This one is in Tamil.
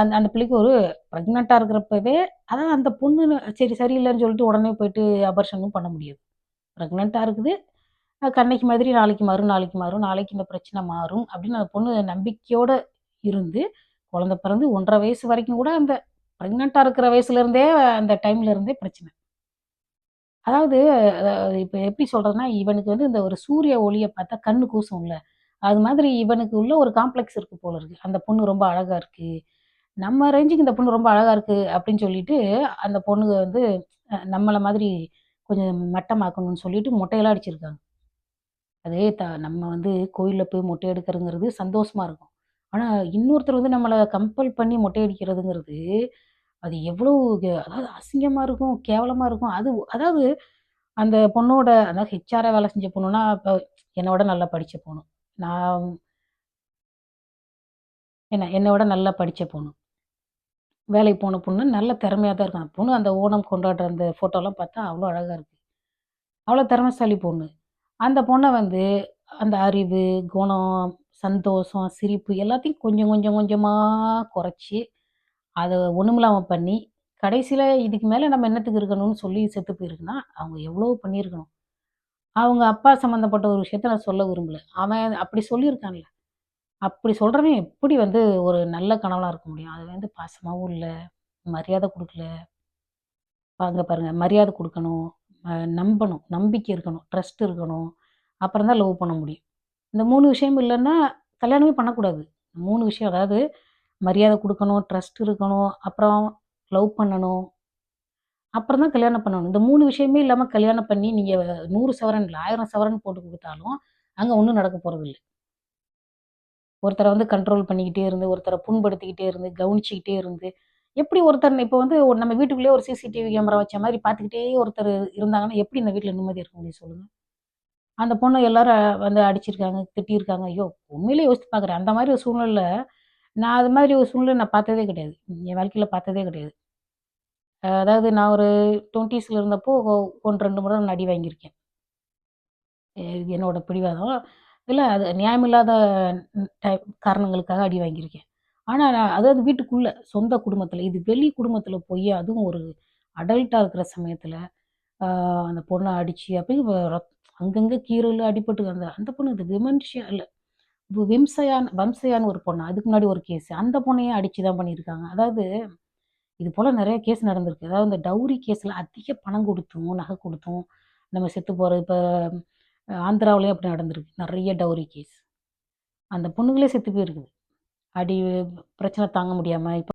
அந்த அந்த பிள்ளைக்கு ஒரு ப்ரெக்னெண்ட்டாக இருக்கிறப்பவே அதான் அந்த பொண்ணு சரி சரியில்லைன்னு சொல்லிட்டு உடனே போயிட்டு அபர்ஷனும் பண்ண முடியாது. ப்ரெக்னெண்ட்டாக இருக்குது. கண்ணைக்கு மாதிரி நாளைக்கு மாறும் நாளைக்கு மாறும் நாளைக்கு இந்த பிரச்சனை மாறும் அப்படின்னு அந்த பொண்ணு நம்பிக்கையோடு இருந்து குழந்த பிறந்து ஒன்றரை வயசு வரைக்கும் கூட அந்த ப்ரெக்னெண்ட்டாக இருக்கிற வயசுலேருந்தே அந்த டைம்ல இருந்தே பிரச்சனை. அதாவது இப்போ எப்படி சொல்கிறதுனா இவனுக்கு வந்து இந்த ஒரு சூரிய ஒளியை பார்த்தா கண்ணு கூசும்ல. அது மாதிரி இவனுக்கு உள்ள ஒரு காம்ப்ளெக்ஸ் இருக்குது போல இருக்குது அந்த பொண்ணு ரொம்ப அழகாக இருக்குது நம்ம ரேஞ்சுக்கு இந்த பொண்ணு ரொம்ப அழகாக இருக்குது அப்படின்னு சொல்லிட்டு, அந்த பொண்ணுக வந்து நம்மளை மாதிரி கொஞ்சம் மட்டமாக்கணும்னு சொல்லிட்டு மொட்டையெல்லாம் அடிச்சிருக்காங்க. அதே த நம்ம வந்து கோயிலில் போய் மொட்டை எடுக்கிறதுங்கிறது சந்தோஷமாக இருக்கும். ஆனால் இன்னொருத்தர் வந்து நம்மளை கம்பல் பண்ணி மொட்டை அடிக்கிறதுங்கிறது, அது எவ்வளோ அதாவது அசிங்கமாக இருக்கும், கேவலமாக இருக்கும். அது அதாவது அந்த பொண்ணோட அதாவது ஹெச்ஆராக வேலை செஞ்ச பொண்ணுன்னா, இப்போ என்னை விட நல்லா படித்த பொண்ணு. நான் என்ன என்னை விட நல்லா படித்த பொண்ணு. வேலைக்கு போன பொண்ணு. நல்ல திறமையாக தான் இருக்கும். அந்த பொண்ணு அந்த ஓணம் கொண்டாடுற அந்த ஃபோட்டோலாம் பார்த்தா அவ்வளோ அழகாக இருக்குது அவ்வளோ திறமைசாலி பொண்ணு. அந்த பொண்ணை வந்து அந்த அறிவு, குணம், சந்தோஷம், சிரிப்பு எல்லாத்தையும் கொஞ்சம் கொஞ்சம் கொஞ்சமாக குறைச்சி அதை ஒன்றுமில்லாமல் பண்ணி, கடைசியில் இதுக்கு மேலே நம்ம என்னத்துக்கு இருக்கணும்னு சொல்லி செத்து போயிருக்குன்னா, அவங்க எவ்வளோ பண்ணியிருக்கணும். அவங்க அப்பா சம்மந்தப்பட்ட ஒரு விஷயத்த நான் சொல்ல விரும்பல. அவன் அப்படி சொல்லியிருக்கான்ல. அப்படி சொல்கிறவன் எப்படி வந்து ஒரு நல்ல கணவனா இருக்க முடியும்? அது வந்து பாசமாகவும் இல்லை மரியாதை கொடுக்கல பாருங்க பாருங்க மரியாதை கொடுக்கணும் நம்பணும், நம்பிக்கை இருக்கணும், ட்ரஸ்ட் இருக்கணும். அப்புறம் தான் லவ் பண்ண முடியும். இந்த மூணு விஷயம் இல்லைன்னா கல்யாணமே பண்ணக்கூடாது. மூணு விஷயம் அதாவது மரியாதை கொடுக்கணும் ட்ரஸ்ட் இருக்கணும், அப்புறம் லவ் பண்ணணும். அப்புறம் தான் கல்யாணம் பண்ணணும். இந்த மூணு விஷயமே இல்லாமல் கல்யாணம் பண்ணி நீங்கள் நூறு சவரன் இல்லை ஆயிரம் சவரன் போட்டு கொடுத்தாலும் அங்கே ஒன்றும் நடக்க போகிறதில்லை ஒருத்தரை வந்து கண்ட்ரோல் பண்ணிக்கிட்டே இருந்து, ஒருத்தரை புண்படுத்திக்கிட்டே இருந்து, கவனிச்சிக்கிட்டே இருந்து, எப்படி ஒருத்தர் இப்போ வந்து ஒரு நம்ம வீட்டுக்குள்ளேயே ஒரு சிசிடிவி கேமரா வச்ச மாதிரி பார்த்துக்கிட்டே ஒருத்தர் இருந்தாங்கன்னா, எப்படி இந்த வீட்டில் நிம்மதி இருக்க முடியும் சொல்லுங்கள் அந்த பொண்ணை எல்லாரும் வந்து அடிச்சிருக்காங்க, திட்டியிருக்காங்க. ஐயோ! உண்மையிலேயே யோசித்து பார்க்குறேன். அந்த மாதிரி ஒரு சூழ்நிலை நான் அது மாதிரி ஒரு சூழ்நிலை நான் பார்த்ததே கிடையாது. என் வாழ்க்கையில் பார்த்ததே கிடையாது. அதாவது நான் ஒரு 20ஸ்ல இருந்தப்போ 1, 2 முறை நடி வாங்கியிருக்கேன். இது என்னோடய பிடிவாதம். இல்லை அது நியாயமில்லாத டை காரணங்களுக்காக அடி வாங்கியிருக்கேன். ஆனால் நான் அதாவது வீட்டுக்குள்ளே சொந்த குடும்பத்தில் இது வெளி குடும்பத்தில் போய் அதுவும் ஒரு அடல்ட்டாக இருக்கிற சமயத்தில் அந்த பொண்ணை அடித்து அப்படியே அங்கங்கே ரத் அங்கங்க அடிபட்டு அந்த அந்த பொண்ணு இது விமன்ஷியா இல்லை விம்சையான் வம்சையான்னு ஒரு பொண்ணு. அதுக்கு முன்னாடி ஒரு கேஸ். அந்த பொண்ணையும் அடித்து தான் பண்ணியிருக்காங்க. அதாவது இது போல் நிறைய கேஸ் நடந்திருக்கு. அதாவது இந்த டவுரி கேஸில் அதிக பணம் கொடுத்தும் நகை கொடுத்தும் நம்ம செத்து போகிற இப்போ ஆந்திராவிலையும் அப்படி நடந்திருக்கு. நிறைய டவுரி கேஸ். அந்த பொண்ணுங்களே செத்து போயிருக்குது. அடி பிரச்சனை தாங்க முடியாமல் இப்போ